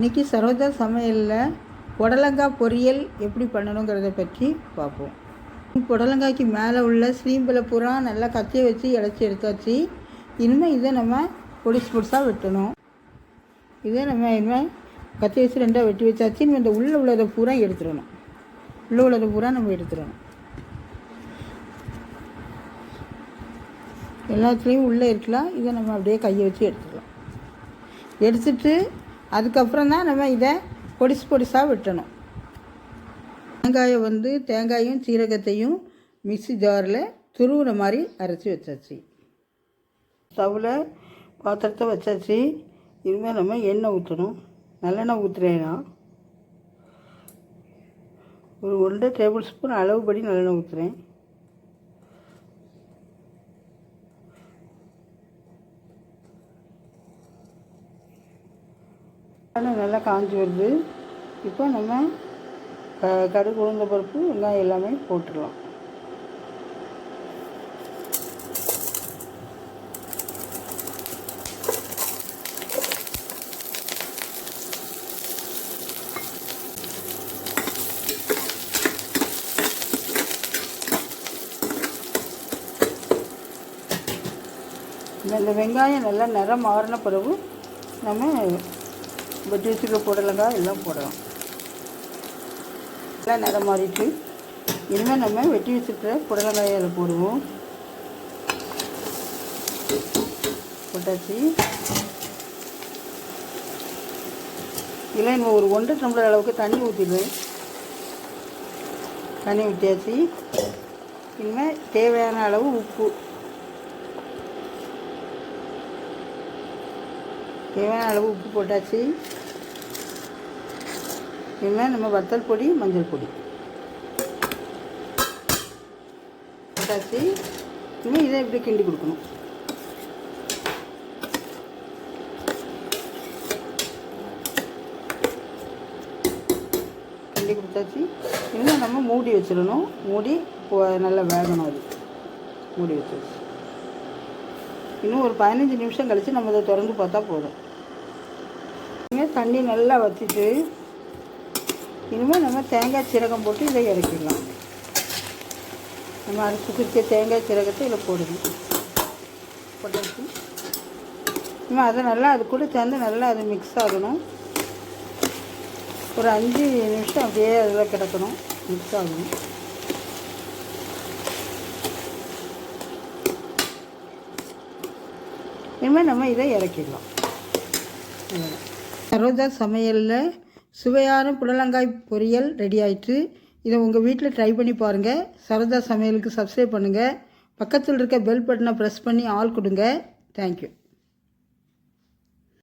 இன்றைக்கி சரோஜா சமையலில் புடலங்காய் பொரியல் எப்படி பண்ணணுங்கிறத பற்றி பார்ப்போம். புடலங்காய்க்கு மேலே உள்ள ஸ்ரீம்பலை பூரா நல்லா கத்தியை வச்சு இடைச்சி எடுத்தாச்சு. இனிமேல் இதை நம்ம பொடிசு பொடிசாக வெட்டணும். இதை நம்ம இனிமேல் கத்தி வச்சு ரெண்டாக வெட்டி வச்சாச்சு. இனிமேல் இந்த உள்ளே உள்ளதை பூரா எடுத்துடணும். உள்ளே உள்ளதை பூரா நம்ம எடுத்துடணும். எல்லாத்துலேயும் உள்ளே இருக்கலாம். இதை நம்ம அப்படியே கையை வச்சு எடுத்துக்கலாம் எடுத்துட்டு அதுக்கப்புறம் தான் நம்ம இதை பொடிசு பொடிசாக வெட்டணும். தேங்காயை வந்து தேங்காயும் சீரகத்தையும் மிக்ஸி ஜாரில் துருவுற மாதிரி அரைச்சி வச்சாச்சு. ஸ்டவ்வில் பாத்திரத்தை வச்சாச்சு. இனிமேல் நம்ம எண்ணெய் ஊற்றணும். நல்லெண்ணெய் ஊற்றுறேன்னா ஒரு ஒன்றரை டேபிள் ஸ்பூன் அளவுபடி நல்லெண்ணெய் ஊற்றுறேன் எண்ணெய் நல்லா காஞ்சி வருது. இப்போ நம்ம க கடுகு உளுந்த பருப்பு வெங்காயம் எல்லாமே போட்டுடலாம். இந்த இந்த வெங்காயம் நல்லா நிறம் மாறின பிறகு நம்ம வெட்டி ஜூஸுக்கு புடலங்காய் எல்லாம் போடலாம். எல்லாம் நிறம் மாறிட்டு இனிமேல் நம்ம வெட்டி வச்சுருக்கிற புடலங்காயை அதில் போடுவோம். போட்டாச்சு. இல்லை நம்ம ஒரு ஒன்றரை டம்ளர் அளவுக்கு தண்ணி ஊற்றிடுவேன் தண்ணி ஊற்றியாச்சு இனிமேல் தேவையான அளவு உப்பு. தேவையான அளவு உப்பு போட்டாச்சு. இனிமேல் நம்ம வத்தல் பொடி மஞ்சள் பொடி. போட்டாச்சு. இனிமேல் இதை இப்படி கிண்டி கொடுக்கணும். கிண்டி கொடுத்தாச்சு. இனிமேல் நம்ம மூடி வச்சிடணும். மூடி இப்போ நல்லா வேகணும் அது. மூடி வச்சிருச்சு இன்னும் ஒரு பதினஞ்சு நிமிஷம் கழித்து நம்ம அதை திறந்து பார்த்தா போதும். இனிமேல் தண்ணி நல்லா வற்றிட்டு இனிமேல் நம்ம தேங்காய் சீரகம் போட்டு இதை இறக்கிடலாம். நம்ம அரைச்சி குறித்த தேங்காய் சீரகத்தை இதில் போடணும். போட்டாச்சு. இனிமேல் அதை நல்லா அது கூட சேர்ந்து நல்லா அது மிக்ஸ் ஆகணும். ஒரு அஞ்சு நிமிஷம் அப்படியே அதில் கிடக்கணும். மிக்ஸ் ஆகணும். இனிமேல் நம்ம இதை இறக்கிடலாம். சரோஜா சமையலில் சுவையான புடலங்காய் பொரியல் ரெடி ஆயிட்டு இதை உங்கள் வீட்டில் ட்ரை பண்ணி பாருங்கள் சரோஜா சமையலுக்கு சப்ஸ்கிரைப் பண்ணுங்கள் பக்கத்தில் இருக்க பெல் பட்டனை ப்ரெஸ் பண்ணி ஆள் கொடுங்க. தேங்க்யூ